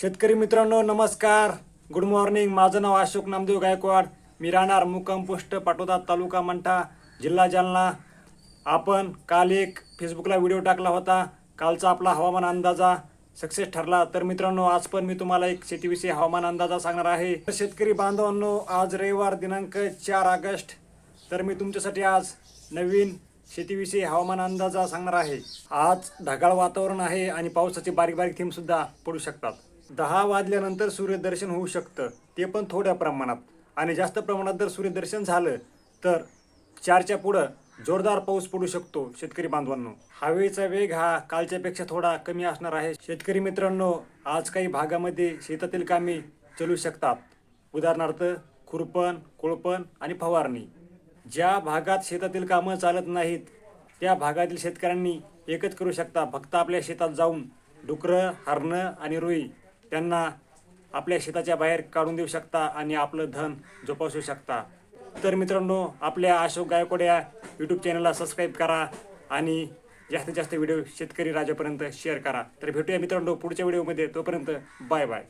शेतकरी मित्रांनो नमस्कार. गुड मॉर्निंग माझं नाव अशोक नामदेव गायकवाड. मी राहणार मुक्काम पोस्ट पाटोदा तालुका मंठा जिल्हा जालना. आपण काल एक फेसबुकला व्हिडिओ टाकला होता. कालचा आपला हवामान अंदाजा सक्सेस ठरला. तर मित्रांनो आज पण मी तुम्हाला एक शेतीविषयी हवामान अंदाजा सांगणार आहे. तर शेतकरी बांधवांनो आज रविवार दिनांक चार ऑगस्ट. तर मी तुमच्यासाठी आज नवीन शेतीविषयी हवामान अंदाजा सांगणार आहे. आज ढगाळ वातावरण आहे आणि पावसाचे बारीक बारीक थीमसुद्धा पडू शकतात. दहा वाजल्यानंतर सूर्यदर्शन होऊ शकतं. ते पण थोड्या प्रमाणात. आणि जास्त प्रमाणात जर सूर्यदर्शन झालं तर चारच्या पुढं जोरदार पाऊस पडू शकतो शेतकरी बांधवांनो. हवेचा वेग हा कालच्यापेक्षा थोडा कमी असणार आहे. शेतकरी मित्रांनो आज काही भागामध्ये शेतातील कामे चालू शकतात. उदाहरणार्थ खुरपण कोळपण आणि फवारणी. ज्या भागात शेतातील कामं चालत नाहीत त्या भागातील शेतकऱ्यांनी एकच करू शकता. फक्त आपल्या शेतात जाऊन डुकरं हरणं आणि रुई त्यांना आपल्या शेताच्या बाहेर काढून देऊ शकता आणि आपलं धन जोपासू शकता. तर मित्रांनो आपल्या अशोक गायकवाड या यूट्यूब चॅनलला सबस्क्राईब करा आणि जास्तीत जास्त व्हिडिओ शेतकरी राजापर्यंत शेअर करा. तर भेटूया मित्रांनो पुढच्या व्हिडिओमध्ये तोपर्यंत बाय बाय